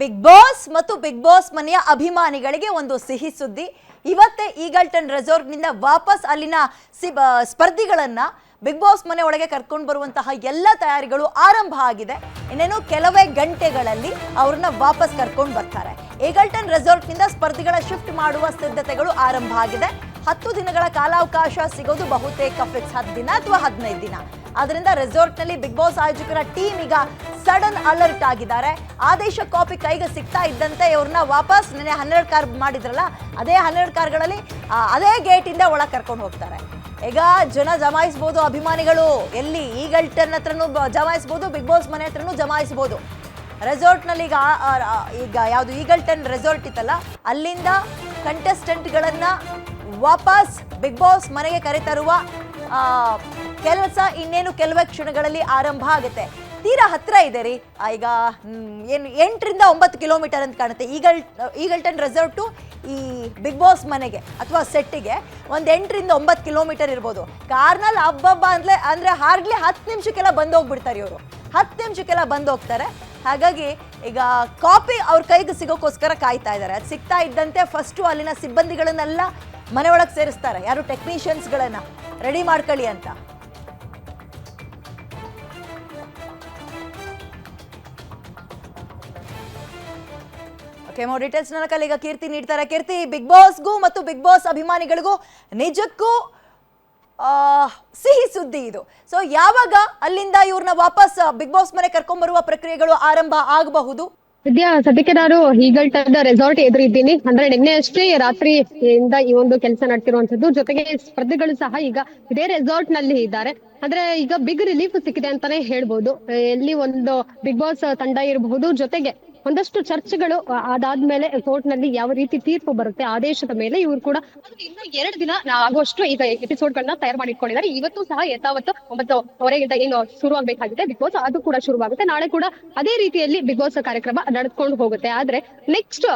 Big Boss ಮತ್ತು Bigg Boss ಮನೆಯ ಅಭಿಮಾನಿಗಳಿಗೆ ಒಂದು ಸಿಹಿ ಸುದ್ದಿ. ಇವತ್ತೇ ಈಗಲ್ಟನ್ ರೆಸಾರ್ಟ್ನಿಂದ ವಾಪಸ್ ಅಲ್ಲಿನ ಸಿ ಸ್ಪರ್ಧಿಗಳನ್ನ ಬಿಗ್ ಬಾಸ್ ಮನೆ ಒಳಗೆ ಕರ್ಕೊಂಡು ಬರುವಂತಹ ಎಲ್ಲ ತಯಾರಿಗಳು ಆರಂಭ ಆಗಿದೆ. ಇನ್ನೇನು ಕೆಲವೇ ಗಂಟೆಗಳಲ್ಲಿ ಅವ್ರನ್ನ ವಾಪಸ್ ಕರ್ಕೊಂಡು ಬರ್ತಾರೆ. ಈಗಲ್ಟನ್ ರೆಸಾರ್ಟ್ನಿಂದ ಸ್ಪರ್ಧಿಗಳ ಶಿಫ್ಟ್ ಮಾಡುವ ಸಿದ್ಧತೆಗಳು ಆರಂಭ ಆಗಿದೆ. ಹತ್ತು ದಿನಗಳ ಕಾಲಾವಕಾಶ ಸಿಗೋದು ಬಹುತೇಕ ಫಿಕ್ಸ್ ಹತ್ತು ದಿನ ಅಥವಾ ಹದಿನೈದು ದಿನ. ಅದರಿಂದ ರೆಸಾರ್ಟ್ನಲ್ಲಿ ಬಿಗ್ ಬಾಸ್ ಆಯೋಜಕರ ಟೀಮ್ ಈಗ ಸಡನ್ ಅಲರ್ಟ್ ಆಗಿದ್ದಾರೆ. ಆದೇಶ ಕಾಪಿ ಕೈಗೆ ಸಿಗ್ತಾ ಇದ್ದಂತೆ ಇವ್ರನ್ನ ವಾಪಸ್ ನೆನೆ ಹನ್ನೆರಡು ಕಾರ್ ಮಾಡಿದ್ರಲ್ಲ, ಅದೇ ಹನ್ನೆರಡು ಕಾರ್ಗಳಲ್ಲಿ ಅದೇ ಗೇಟಿಂದ ಒಳಗೆ ಕರ್ಕೊಂಡು ಹೋಗ್ತಾರೆ. ಈಗ ಜನ ಜಮಾಯಿಸ್ಬೋದು ಅಭಿಮಾನಿಗಳು. ಎಲ್ಲಿ ಈಗಲ್ಟನ್ ಹತ್ರನೂ ಜಮಾಯಿಸ್ಬೋದು, ಬಿಗ್ ಬಾಸ್ ಮನೆ ಹತ್ರನೂ ಜಮಾಯಿಸ್ಬೋದು. ರೆಸಾರ್ಟ್ನಲ್ಲಿ ಈಗ ಈಗ ಯಾವುದು ಈಗಲ್ಟನ್ ರೆಸಾರ್ಟ್ ಇತ್ತಲ್ಲ, ಅಲ್ಲಿಂದ ಕಂಟೆಸ್ಟೆಂಟ್ಗಳನ್ನ ವಾಪಸ್ ಬಿಗ್ ಬಾಸ್ ಮನೆಗೆ ಕರೆತರುವ ಕೆಲಸ ಇನ್ನೇನು ಕೆಲವೇ ಕ್ಷಣಗಳಲ್ಲಿ ಆರಂಭ ಆಗುತ್ತೆ. ತೀರಾ ಹತ್ರ ಇದೆ ರೀ. ಈಗ ಏನು ಎಂಟರಿಂದ ಒಂಬತ್ತು ಕಿಲೋಮೀಟರ್ ಅಂತ ಕಾಣುತ್ತೆ. ಈಗಲ್ ಈಗಲ್ಟನ್ ರೆಸಾರ್ಟು ಈ ಬಿಗ್ ಬಾಸ್ ಮನೆಗೆ ಅಥವಾ ಸೆಟ್ಟಿಗೆ ಒಂದು ಎಂಟರಿಂದ ಒಂಬತ್ತು ಕಿಲೋಮೀಟರ್ ಇರ್ಬೋದು. ಕಾರ್ನಲ್ಲಿ ಹಬ್ಬಬ್ಬ ಅಂದ್ರೆ, ಅಂದರೆ ಹಾರ್ಡ್ಲಿ ಹತ್ತು ನಿಮಿಷಕ್ಕೆಲ್ಲ ಬಂದು ಹೋಗ್ಬಿಡ್ತಾರೆ ಇವರು. ಹತ್ತು ನಿಮಿಷಕ್ಕೆಲ್ಲ ಬಂದು ಹೋಗ್ತಾರೆ ಹಾಗಾಗಿ ಈಗ ಕಾಪಿ ಅವ್ರ ಕೈಗೆ ಸಿಗೋಕ್ಕೋಸ್ಕರ ಕಾಯ್ತಾ ಇದ್ದಾರೆ ಅದು ಸಿಗ್ತಾ ಇದ್ದಂತೆ ಫಸ್ಟು ಅಲ್ಲಿನ ಸಿಬ್ಬಂದಿಗಳನ್ನೆಲ್ಲ ಮನೆ ಒಳಗೆ ಸೇರಿಸ್ತಾರೆ. ಯಾರು ಟೆಕ್ನಿಷಿಯನ್ಸ್ಗಳನ್ನು ರೆಡಿ ಮಾಡ್ಕೊಳ್ಳಿ ಅಂತ. ಓಕೆ ಡೀಟೇಲ್ಸ್ ನನ್ನ ಈಗ ಕೀರ್ತಿ ನೀಡ್ತಾರೆ. ಕೀರ್ತಿ ಬಿಗ್ ಬಾಸ್ಗೂ ಮತ್ತು ಬಿಗ್ ಬಾಸ್ ಅಭಿಮಾನಿಗಳಿಗೂ ನಿಜಕ್ಕೂ ಸಿಹಿ ಸುದ್ದಿ ಇದು. ಸೊ ಯಾವಾಗ ಅಲ್ಲಿಂದ ಇವ್ರನ್ನ ವಾಪಸ್ ಬಿಗ್ ಬಾಸ್ ಮನೆ ಕರ್ಕೊಂಡ್ಬರುವ ಪ್ರಕ್ರಿಯೆಗಳು ಆರಂಭ ಆಗಬಹುದು? ವಿದ್ಯಾ ಸದ್ಯಕ್ಕೆ ನಾನು ಈಗಲ್ಟದ ರೆಸಾರ್ಟ್ ಎದುರಿದ್ದೀನಿ. ಅಂದ್ರೆ ನಿನ್ನೆ ಅಷ್ಟೇ ಇಂದ ಈ ಒಂದು ಕೆಲಸ ನಡ್ತಿರುವಂತದ್ದು ಜೊತೆಗೆ ಸ್ಪರ್ಧಿಗಳು ಸಹ ಈಗ ಇದೇ ರೆಸಾರ್ಟ್ನಲ್ಲಿ ಇದ್ದಾರೆ. ಅಂದ್ರೆ ಈಗ ಬಿಗ್ ರಿಲೀಫ್ ಸಿಕ್ಕಿದೆ ಅಂತಾನೆ ಹೇಳ್ಬೋದು. ಎಲ್ಲಿ ಒಂದು ಬಿಗ್ ಬಾಸ್ ತಂಡ ಇರಬಹುದು. ಜೊತೆಗೆ ಒಂದಷ್ಟು ಚರ್ಚೆಗಳು ಅದಾದ್ಮೇಲೆ ಕೋರ್ಟ್ನಲ್ಲಿ ಯಾವ ರೀತಿ ತೀರ್ಪು ಬರುತ್ತೆ, ಆದೇಶದ ಮೇಲೆ ಇವರು ಕೂಡ ಇನ್ನು ಎರಡು ದಿನ ಆಗುವಷ್ಟು ಈಗ ಎಪಿಸೋಡ್ ಗಳನ್ನ ತಯಾರು ಮಾಡಿ ಇಟ್ಕೊಂಡಿದ್ದಾರೆ ಇವತ್ತು ಸಹ ಯಥಾವತ್ತು ಒಂಬತ್ತುವರೆಗಿಂತ ಏನು ಶುರುವಾಗಬೇಕಾಗಿದೆ. ಬಿಗ್ ಬಾಸ್ ಅದು ಕೂಡ ಶುರುವಾಗುತ್ತೆ. ನಾಳೆ ಕೂಡ ಅದೇ ರೀತಿಯಲ್ಲಿ ಬಿಗ್ ಬಾಸ್ ಕಾರ್ಯಕ್ರಮ ನಡೆದುಕೊಂಡು ಹೋಗುತ್ತೆ. ಆದ್ರೆ ನೆಕ್ಸ್ಟ್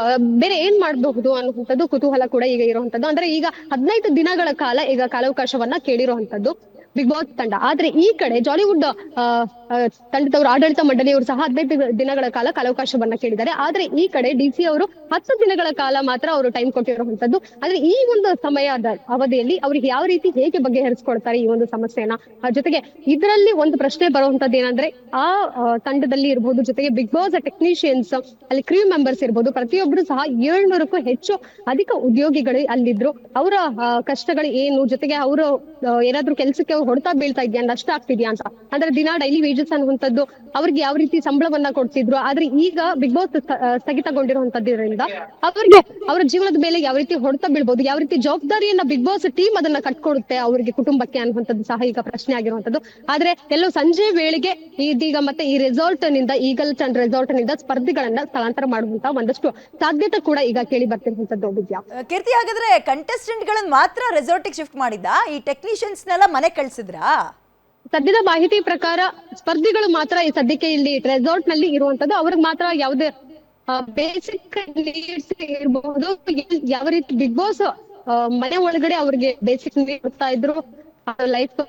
ಬೇರೆ ಏನ್ ಮಾಡಬಹುದು ಅನ್ನುವಂಥದ್ದು ಕುತೂಹಲ ಕೂಡ ಈಗ ಇರುವಂತದ್ದು ಅಂದ್ರೆ ಈಗ ಹದಿನೈದು ದಿನಗಳ ಕಾಲ ಈಗ ಕಾಲಾವಕಾಶವನ್ನ ಕೇಳಿರುವಂತದ್ದು ಬಿಗ್ ಬಾಸ್ ತಂಡ. ಆದ್ರೆ ಈ ಕಡೆ ಜಾಲಿವುಡ್ ತಂಡದವರು ಆಡಳಿತ ಮಂಡಳಿಯವರು ಸಹ ಹದಿನೈದು ದಿನಗಳ ಕಾಲ ಕಾಲಾವಕಾಶವನ್ನ ಕೇಳಿದ್ದಾರೆ. ಆದ್ರೆ ಈ ಕಡೆ ಡಿ ಸಿ ಅವರು ಹತ್ತು ದಿನಗಳ ಕಾಲ ಮಾತ್ರ ಅವರು ಟೈಮ್ ಕೊಟ್ಟಿರುವಂತದ್ದು ಆದ್ರೆ ಈ ಒಂದು ಸಮಯದ ಅವಧಿಯಲ್ಲಿ ಅವ್ರಿಗೆ ಯಾವ ರೀತಿ ಹೇಗೆ ಬಗೆಹರಿಸ್ಕೊಳ್ತಾರೆ ಈ ಒಂದು ಸಮಸ್ಯೆನ? ಜೊತೆಗೆ ಇದರಲ್ಲಿ ಒಂದು ಪ್ರಶ್ನೆ ಬರುವಂತದ್ದು ಏನಂದ್ರೆ, ಆ ತಂಡದಲ್ಲಿ ಇರಬಹುದು ಜೊತೆಗೆ ಬಿಗ್ ಬಾಸ್ ಟೆಕ್ನಿಷಿಯನ್ಸ್ ಅಲ್ಲಿ ಕ್ರೀವ್ ಮೆಂಬರ್ಸ್ ಇರಬಹುದು ಪ್ರತಿಯೊಬ್ಬರು ಸಹ ಏಳ್ನೂರಕ್ಕೂ ಹೆಚ್ಚು ಅಧಿಕ ಉದ್ಯೋಗಿಗಳು ಅಲ್ಲಿದ್ರು. ಅವರ ಕಷ್ಟಗಳು ಏನು? ಜೊತೆಗೆ ಅವರು ಏನಾದ್ರೂ ಕೆಲಸಕ್ಕೆ ಹೊಡ್ತಾ ಬೀಳ್ತಾ ಇದೆಯಾ? ನಷ್ಟ ಆಗ್ತಿದ್ಯಾ ಅಂತ. ಅಂದ್ರೆ ದಿನ ಡೈಲಿ ವೇಜಸ್ ಅನ್ನುವಂಥದ್ದು ಅವ್ರಿಗೆ ಯಾವ ರೀತಿ ಸಂಬಳವನ್ನ ಕೊಡ್ತಿದ್ರು, ಆದ್ರೆ ಈಗ ಬಿಗ್ ಬಾಸ್ ಸ್ಥಗಿತಗೊಂಡಿರುವಂತದ್ರಿಂದ ಅವ್ರಿಗೆ ಅವರ ಜೀವನದ ಮೇಲೆ ಯಾವ ರೀತಿ ಹೊಡ್ತಾ ಬೀಳ್ಬಹುದು ಯಾವ ರೀತಿ ಜವಾಬ್ದಾರಿಯನ್ನ ಬಿಗ್ ಬಾಸ್ ಟೀಮ್ ಅದನ್ನ ಕಟ್ಕೊಡುತ್ತೆ ಅವರಿಗೆ ಕುಟುಂಬಕ್ಕೆ ಅನ್ನುವಂಥದ್ದು ಸಹ ಈಗ ಪ್ರಶ್ನೆ ಆಗಿರುವಂತದ್ದು ಆದ್ರೆ ಎಲ್ಲೋ ಸಂಜೆ ವೇಳೆಗೆ ಇದೀಗ ಮತ್ತೆ ಈ ರೆಸಾರ್ಟ್ನಿಂದ, ಈಗಲ್ ಚಂದ್ ರೆಸಾರ್ಟ್ನಿಂದ ಸ್ಪರ್ಧಿಗಳನ್ನ ಸ್ಥಳಾಂತರ ಮಾಡುವಂತ ಒಂದಷ್ಟು ಸಾಧ್ಯತೆ ಕೂಡ ಈಗ ಕೇಳಿ ಬರ್ತಿರುವಂತದ್ದು ವಿದ್ಯಾ ಕೀರ್ತಿ, ಹಾಗಾದ್ರೆ ಕಂಟೆಸ್ಟೆಂಟ್ಗಳನ್ನ ಮಾತ್ರ ರೆಸಾರ್ಟ್ ಶಿಫ್ಟ್ ಮಾಡಿದ್ದ? ಈ ಟೆಕ್ನಿಷಿಯನ್ಸ್ ನೆಲ್ಲ ಮನೆ ಕಳ್ಸಿದ್ರಾ? ಸದ್ಯದ ಮಾಹಿತಿ ಪ್ರಕಾರ ಸ್ಪರ್ಧಿಗಳು ಮಾತ್ರ ಈ ಸದ್ಯಕ್ಕೆ ಇಲ್ಲಿ ರೆಸಾರ್ಟ್ನಲ್ಲಿ ಇರುವಂತದ್ದು ಅವ್ರಿಗೆ ಮಾತ್ರ ಯಾವುದೇ ಬೇಸಿಕ್ ನೀಡ್ಸ್ ಇರಬಹುದು. ಯಾವ ರೀತಿ ಬಿಗ್ ಬಾಸ್ ಮನೆ ಒಳಗಡೆ ಅವ್ರಿಗೆ ಬೇಸಿಕ್ ನೀಡ್ತಾ ಇದ್ರು. ಲೈಫ್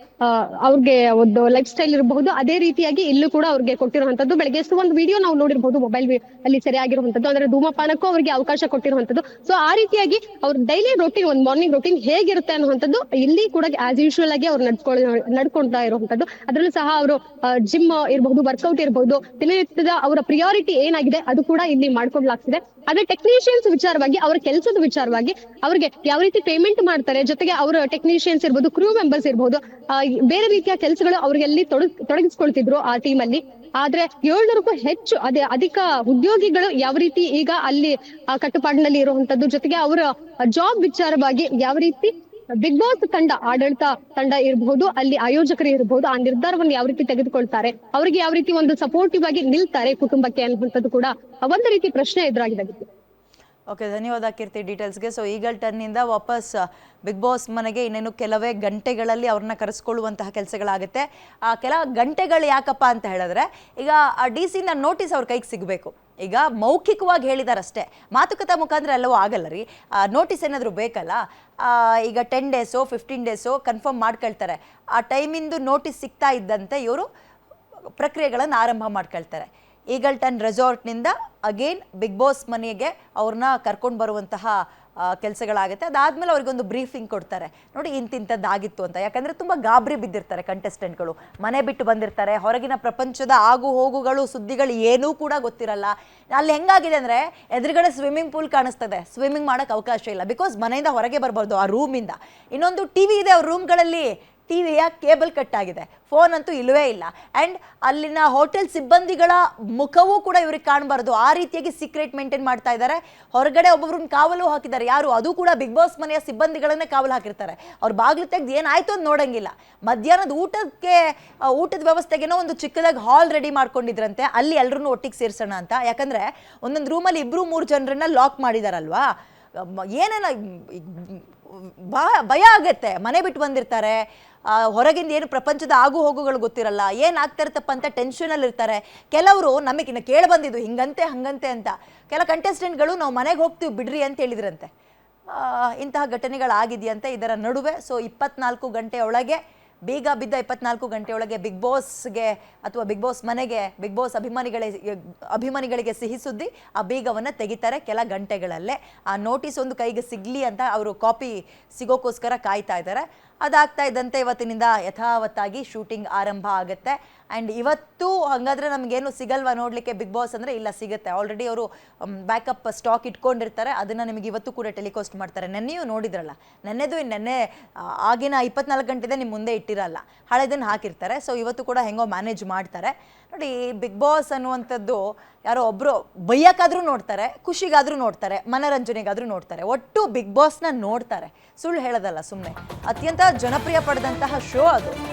ಅವ್ರಿಗೆ ಒಂದು ಲೈಫ್ ಸ್ಟೈಲ್ ಇರಬಹುದು. ಅದೇ ರೀತಿಯಾಗಿ ಇಲ್ಲೂ ಕೂಡ ಅವ್ರಿಗೆ ಕೊಟ್ಟಿರುವಂತದ್ದು ಬೆಳಗ್ಗೆ ಎಷ್ಟು ಒಂದು ವಿಡಿಯೋ ನಾವು ನೋಡಿರಬಹುದು ಮೊಬೈಲ್ ಅಲ್ಲಿ ಸರಿಯಾಗಿರುವಂತದ್ದು ಅಂದ್ರೆ ಧೂಮಪಾನಕ್ಕೂ ಅವ್ರಿಗೆ ಅವಕಾಶ ಕೊಟ್ಟಿರುವಂತದ್ದು ಸೊ ಆ ರೀತಿಯಾಗಿ ಅವ್ರ ಡೈಲಿ ರೊಟೀನ್ ಒಂದು ಮಾರ್ನಿಂಗ್ ರೊಟೀನ್ ಹೇಗಿರುತ್ತೆ ಅನ್ನುವಂಥದ್ದು ಇಲ್ಲಿ ಕೂಡ ಆಸ್ ಯೂಶುವಲ್ ಆಗಿ ಅವ್ರು ನಡ್ಕೊಳ್ ನಡ್ಕೊಳ್ತಾ ಇರುವಂತದ್ದು ಅದ್ರಲ್ಲೂ ಸಹ ಅವರು ಜಿಮ್ ಇರಬಹುದು ವರ್ಕೌಟ್ ಇರಬಹುದು ದಿನನಿತ್ಯದ ಅವರ ಪ್ರಿಯಾರಿಟಿ ಏನಾಗಿದೆ ಅದು ಕೂಡ ಇಲ್ಲಿ ಮಾಡ್ಕೊಡ್ಲಾಗ್ತಿದೆ ಅದೇ ಟೆಕ್ನಿಷಿಯನ್ಸ್ ವಿಚಾರವಾಗಿ ಅವರ ಕೆಲಸದ ವಿಚಾರವಾಗಿ ಅವ್ರಿಗೆ ಯಾವ ರೀತಿ ಪೇಮೆಂಟ್ ಮಾಡ್ತಾರೆ ಜೊತೆಗೆ ಅವರ ಟೆಕ್ನಿಷಿಯನ್ಸ್ ಇರ್ಬೋದು ಕ್ರೂ ಮೆಂಬರ್ಸ್ ಇರ್ಬೋದು ಆ, ಬೇರೆ ರೀತಿಯ ಕೆಲಸಗಳು ಅವ್ರಿಗೆ ಅಲ್ಲಿ ತೊಡಗ್, ತೊಡಗಿಸ್ಕೊಳ್ತಿದ್ರು ಆ ಟೀಮ್ ಅಲ್ಲಿ ಆದ್ರೆ ಏಳ್ನೂರಕ್ಕೂ ಹೆಚ್ಚು ಅದೇ ಅಧಿಕ ಉದ್ಯೋಗಿಗಳು ಯಾವ ರೀತಿ ಈಗ ಅಲ್ಲಿ ಕಟ್ಟುಪಾಡಿನಲ್ಲಿ ಇರುವಂತದ್ದು ಜೊತೆಗೆ ಅವರ ಜಾಬ್ ವಿಚಾರವಾಗಿ ಯಾವ ರೀತಿ ಬಿಗ್ ಬಾಸ್ ತಂಡ, ಆಡಳಿತ ತಂಡ ಇರಬಹುದು ಅಲ್ಲಿ ಆಯೋಜಕರು ಇರಬಹುದು ಆ ನಿರ್ಧಾರವನ್ನು ಯಾವ ರೀತಿ ತೆಗೆದುಕೊಳ್ತಾರೆ, ಅವರಿಗೆ ಯಾವ ರೀತಿ ಒಂದು ಸಪೋರ್ಟಿವ್ ಆಗಿ ನಿಲ್ತಾರೆ ಕುಟುಂಬಕ್ಕೆ ಅನ್ನುವಂಥದ್ದು ಕೂಡ ಒಂದು ರೀತಿ ಪ್ರಶ್ನೆ ಎದುರಾಗಿದೆ. ಓಕೆ ಧನ್ಯವಾದ ಕೀರ್ತಿ ಡೀಟೇಲ್ಸ್ಗೆ ಸೊ ಈಗಲ್ ಟರ್ನಿಂದ ವಾಪಸ್ ಬಿಗ್ ಬಾಸ್ ಮನೆಗೆ ಇನ್ನೇನು ಕೆಲವೇ ಗಂಟೆಗಳಲ್ಲಿ ಅವ್ರನ್ನ ಕರೆಸ್ಕೊಳ್ಳುವಂತಹ ಕೆಲಸಗಳಾಗುತ್ತೆ. ಆ ಕೆಲ ಗಂಟೆಗಳು ಯಾಕಪ್ಪ ಅಂತ ಹೇಳಿದ್ರೆ ಈಗ ಆ ಡಿ ಸಿನ ನೋಟಿಸ್ ಅವ್ರ ಕೈಗೆ ಸಿಗಬೇಕು. ಈಗ ಮೌಖಿಕವಾಗಿ ಹೇಳಿದಾರಷ್ಟೇ. ಮಾತುಕತೆ ಮುಖಾಂತರ ಎಲ್ಲವೂ ಆಗಲ್ಲ ರೀ. ನೋಟಿಸ್ ಏನಾದರೂ ಬೇಕಲ್ಲ? ಆ, ಈಗ ten days fifteen days confirm ಮಾಡ್ಕೊಳ್ತಾರೆ. ಆ ಟೈಮಿಂದು ನೋಟಿಸ್ ಸಿಗ್ತಾ ಇದ್ದಂತೆ ಇವರು ಪ್ರಕ್ರಿಯೆಗಳನ್ನು ಆರಂಭ ಮಾಡ್ಕೊಳ್ತಾರೆ. ಈಗಲ್ಟನ್ ರೆಸಾರ್ಟ್ನಿಂದ ಅಗೇನ್ ಬಿಗ್ ಬಾಸ್ ಮನೆಗೆ ಅವ್ರನ್ನ ಕರ್ಕೊಂಡು ಬರುವಂತಹ ಕೆಲಸಗಳಾಗುತ್ತೆ. ಅದಾದಮೇಲೆ ಅವರಿಗೊಂದು ಬ್ರೀಫಿಂಗ್ ಕೊಡ್ತಾರೆ. ನೋಡಿ ಇಂತಿಂಥದ್ದಾಗಿತ್ತು ಅಂತ. ಯಾಕಂದರೆ ತುಂಬ ಗಾಬರಿ ಬಿದ್ದಿರ್ತಾರೆ ಕಂಟೆಸ್ಟೆಂಟ್ಗಳು. ಮನೆ ಬಿಟ್ಟು ಬಂದಿರ್ತಾರೆ. ಹೊರಗಿನ ಪ್ರಪಂಚದ ಆಗು ಹೋಗುಗಳು, ಸುದ್ದಿಗಳು ಏನೂ ಕೂಡ ಗೊತ್ತಿರಲ್ಲ. ಅಲ್ಲಿ ಹೆಂಗಾಗಿದೆ ಅಂದರೆ ಎದುರುಗಡೆ ಸ್ವಿಮ್ಮಿಂಗ್ ಪೂಲ್ ಕಾಣಿಸ್ತದೆ. ಸ್ವಿಮ್ಮಿಂಗ್ ಮಾಡೋಕ್ಕೆ ಅವಕಾಶ ಇಲ್ಲ. ಬಿಕಾಸ್ ಮನೆಯಿಂದ ಹೊರಗೆ ಬರ್ಬಾರ್ದು ಆ ರೂಮಿಂದ. ಇನ್ನೊಂದು ಟಿ ವಿ ಇದೆ, ಅವ್ರ ರೂಮ್ಗಳಲ್ಲಿ ಟಿವಿಯ ಕೇಬಲ್ ಕಟ್ ಆಗಿದೆ ಫೋನ್ ಅಂತೂ ಇಲ್ಲವೇ ಇಲ್ಲ. ಆ್ಯಂಡ್ ಅಲ್ಲಿನ ಹೋಟೆಲ್ ಸಿಬ್ಬಂದಿಗಳ ಮುಖವೂ ಕೂಡ ಇವ್ರಿಗೆ ಕಾಣಬಾರ್ದು. ಆ ರೀತಿಯಾಗಿ ಸೀಕ್ರೆಟ್ ಮೇಂಟೈನ್ ಮಾಡ್ತಾ ಇದ್ದಾರೆ ಹೊರಗಡೆ ಒಬ್ಬೊಬ್ರನ್ನ ಕಾವಲು ಹಾಕಿದ್ದಾರೆ. ಯಾರು? ಅದು ಕೂಡ ಬಿಗ್ ಬಾಸ್ ಮನೆಯ ಸಿಬ್ಬಂದಿಗಳನ್ನೇ ಕಾವಲು ಹಾಕಿರ್ತಾರೆ. ಅವ್ರ ಬಾಗಿಲು ತೆಗೆದು ಏನಾಯ್ತು ಅಂತ ನೋಡಂಗಿಲ್ಲ. ಮಧ್ಯಾಹ್ನದ ಊಟಕ್ಕೆ ಊಟದ ವ್ಯವಸ್ಥೆಗೇನೋ ಒಂದು ಚಿಕ್ಕದಾಗಿ ಹಾಲ್ ರೆಡಿ ಮಾಡ್ಕೊಂಡಿದ್ರಂತೆ. ಅಲ್ಲಿ ಎಲ್ಲರೂ ಒಟ್ಟಿಗೆ ಸೇರಿಸೋಣ ಅಂತ. ಯಾಕಂದ್ರೆ ಒಂದೊಂದು ರೂಮಲ್ಲಿ ಇಬ್ಬರು ಮೂರು ಜನರನ್ನ ಲಾಕ್ ಮಾಡಿದಾರಲ್ವಾ? ಏನೇನೋ ಭಯ ಭಯ ಆಗುತ್ತೆ. ಮನೆ ಬಿಟ್ಟು ಬಂದಿರ್ತಾರೆ. ಹೊರಗಿಂದ ಏನು ಪ್ರಪಂಚದ ಆಗು ಹೋಗುಗಳು ಗೊತ್ತಿರಲ್ಲ. ಏನಾಗ್ತಾ ಇರ್ತಪ್ಪ ಅಂತ ಟೆನ್ಷನಲ್ಲಿ ಇರ್ತಾರೆ. ಕೆಲವರು ನಮಗೆ ಇನ್ನು ಕೇಳಿ ಬಂದಿದ್ದು, ಹಿಂಗಂತೆ, ಹಂಗಂತೆ ಅಂತ. ಕೆಲ ಕಂಟೆಸ್ಟೆಂಟ್ಗಳು ನಾವು ಮನೆಗೆ ಹೋಗ್ತೀವಿ, ಬಿಡ್ರಿ ಅಂತ ಹೇಳಿದ್ರಂತೆ. ಇಂತಹ ಘಟನೆಗಳಾಗಿದೆಯಂತೆ ಇದರ ನಡುವೆ. ಸೊ ಇಪ್ಪತ್ನಾಲ್ಕು ಗಂಟೆ ಬೇಗ ಬಿದ್ದ ಇಪ್ಪತ್ನಾಲ್ಕು ಗಂಟೆ ಒಳಗೆ ಬಿಗ್ ಬಾಸ್ಗೆ ಅಥವಾ ಬಿಗ್ ಬಾಸ್ ಮನೆಗೆ ಬಿಗ್ ಬಾಸ್ ಅಭಿಮಾನಿಗಳೇ, ಅಭಿಮಾನಿಗಳಿಗೆ ಸಿಹಿ ಸುದ್ದಿ ಆ ಬೀಗವನ್ನು ತೆಗಿತಾರೆ ಕೆಲ ಗಂಟೆಗಳಲ್ಲೇ. ಆ ನೋಟಿಸ್ ಒಂದು ಕೈಗೆ ಸಿಗಲಿ ಅಂತ ಅವರು ಕಾಪಿ ಸಿಗೋಕ್ಕೋಸ್ಕರ ಕಾಯ್ತಾ ಇದ್ದಾರೆ. ಅದಾಗ್ತಾ ಇದ್ದಂತೆ ಇವತ್ತಿನಿಂದ ಯಥಾವತ್ತಾಗಿ ಶೂಟಿಂಗ್ ಆರಂಭ ಆಗುತ್ತೆ. ಆ್ಯಂಡ್ ಇವತ್ತು ಹಾಗಾದ್ರೆ ನಮಗೇನು ಸಿಗಲ್ವಾ ನೋಡಲಿಕ್ಕೆ ಬಿಗ್ ಬಾಸ್ ಅಂದರೆ? ಇಲ್ಲ, ಸಿಗುತ್ತೆ. ಆಲ್ರೆಡಿ ಅವರು ಬ್ಯಾಕಪ್ ಸ್ಟಾಕ್ ಇಟ್ಕೊಂಡಿರ್ತಾರೆ. ಅದನ್ನು ನಿಮಗೆ ಇವತ್ತು ಕೂಡ ಟೆಲಿಕಾಸ್ಟ್ ಮಾಡ್ತಾರೆ. ನೆನ್ನೆಯೂ ನೋಡಿದ್ರಲ್ಲ, ನೆನ್ನೆದು ನೆನ್ನೆ ಆಗಿನ ಇಪ್ಪತ್ನಾಲ್ಕು ಗಂಟೆದೆ ನಿಮ್ಮ ಮುಂದೆ ಇಟ್ಟಿರಲ್ಲ. ಹಳೆದನ್ನು ಹಾಕಿರ್ತಾರೆ. ಸೊ ಇವತ್ತು ಕೂಡ ಹೆಂಗೋ ಮ್ಯಾನೇಜ್ ಮಾಡ್ತಾರೆ. ನೋಡಿ, ಬಿಗ್ ಬಾಸ್ ಅನ್ನುವಂಥದ್ದು ಯಾರೋ ಒಬ್ಬರು ಬೈಯಕ್ಕಾದರೂ ನೋಡ್ತಾರೆ, ಖುಷಿಗಾದರೂ ನೋಡ್ತಾರೆ, ಮನರಂಜನೆಗಾದ್ರೂ ನೋಡ್ತಾರೆ. ಒಟ್ಟು ಬಿಗ್ ಬಾಸ್ನ ನೋಡ್ತಾರೆ. ಸುಳ್ಳು ಹೇಳೋದಲ್ಲ ಸುಮ್ಮನೆ ಅತ್ಯಂತ ಜನಪ್ರಿಯ ಪಡೆದಂತಹ ಶೋ ಅದು.